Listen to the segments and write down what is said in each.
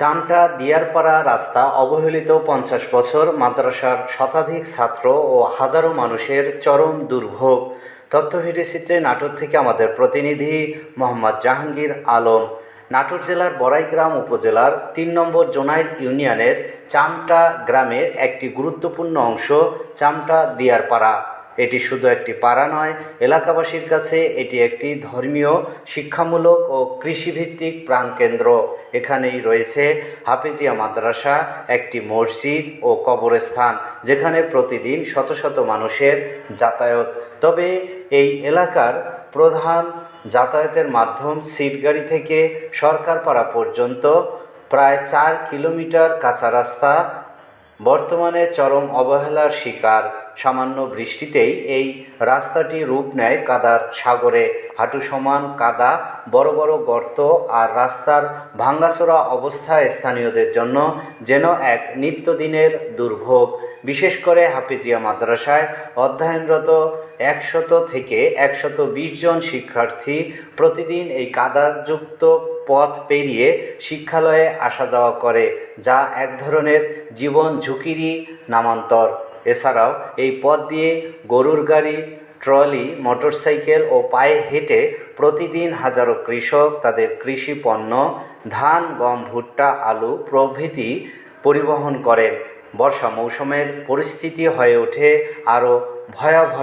চামটা দিয়ারপাড়া রাস্তা অবহেলিত পঞ্চাশ বছর, মাদ্রাসার শতাধিক ছাত্র ও হাজারো মানুষের চরম দুর্ভোগ। তথ্যভিডিও চিত্রে নাটোর থেকে আমাদের প্রতিনিধি মোহাম্মদ জাহাঙ্গীর আলম। নাটোর জেলার বড়াইগ্রাম উপজেলার তিন নম্বর জোনাইল ইউনিয়নের চামটা গ্রামের একটি গুরুত্বপূর্ণ অংশ, চামটা দিয়ারপাড়া। এটি শুধু একটি পাড়া নয়, এলাকাবাসীর কাছে এটি একটি ধর্মীয়, শিক্ষামূলক ও কৃষিভিত্তিক প্রাণকেন্দ্র। এখানেই রয়েছে হাফিজিয়া মাদ্রাসা, একটি মসজিদ ও কবরস্থান, যেখানে প্রতিদিন শত শত মানুষের যাতায়াত। তবে এই এলাকার প্রধান যাতায়াতের মাধ্যম সিটগাড়ি থেকে সরকারপাড়া পর্যন্ত, প্রায় চার কিলোমিটার কাঁচা রাস্তা, বর্তমানে চরম অবহেলার শিকার। সামান্য বৃষ্টিতেই এই রাস্তাটি রূপ নেয় কাদার সাগরে। হাঁটু সমান কাদা, বড় বড় গর্ত আর রাস্তার ভাঙ্গাচোরা অবস্থা স্থানীয়দের জন্য যেন এক নিত্যদিনের দুর্ভোগ। বিশেষ করে হাফিজিয়া মাদ্রাসায় অধ্যয়নরত একশত থেকে একশত বিশ জন শিক্ষার্থী প্রতিদিন এই কাদাযুক্ত পথ পেরিয়ে শিক্ষালয়ে আসা যাওয়া করে, যা এক ধরনের জীবন ঝুঁকিরই নামান্তর। এছাড়াও এই পথ দিয়ে গরুর গাড়ি, ট্রলি, মোটরসাইকেল ও পায়ে হেঁটে প্রতিদিন হাজারো কৃষক তাদের কৃষি পণ্য, ধান, গম, ভুট্টা, আলু প্রভৃতি পরিবহন করেন। বর্ষা মৌসুমের পরিস্থিতি হয়ে ওঠে আরও ভয়াবহ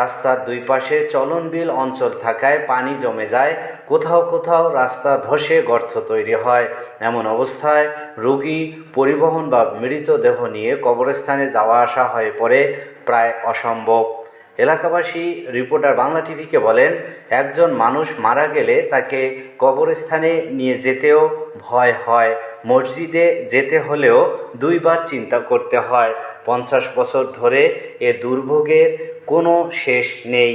রাস্তার দুই পাশে চলনবিল অঞ্চল থাকায় পানি জমে যায়, কোথাও কোথাও রাস্তা ধসে গর্ত তৈরি হয়। এমন অবস্থায় রোগী পরিবহন বা মৃতদেহ নিয়ে কবরস্থানে যাওয়া আসা হয়ে পড়ে প্রায় অসম্ভব। এলাকাবাসী, রিপোর্টার বাংলা টিভিকে বলেন, একজন মানুষ মারা গেলে তাকে কবরস্থানে নিয়ে যেতেও ভয় হয়। মসজিদে যেতে হলেও দুইবার চিন্তা করতে হয়। পঞ্চাশ বছর ধরে এ দুর্ভোগের কোনো শেষ নেই।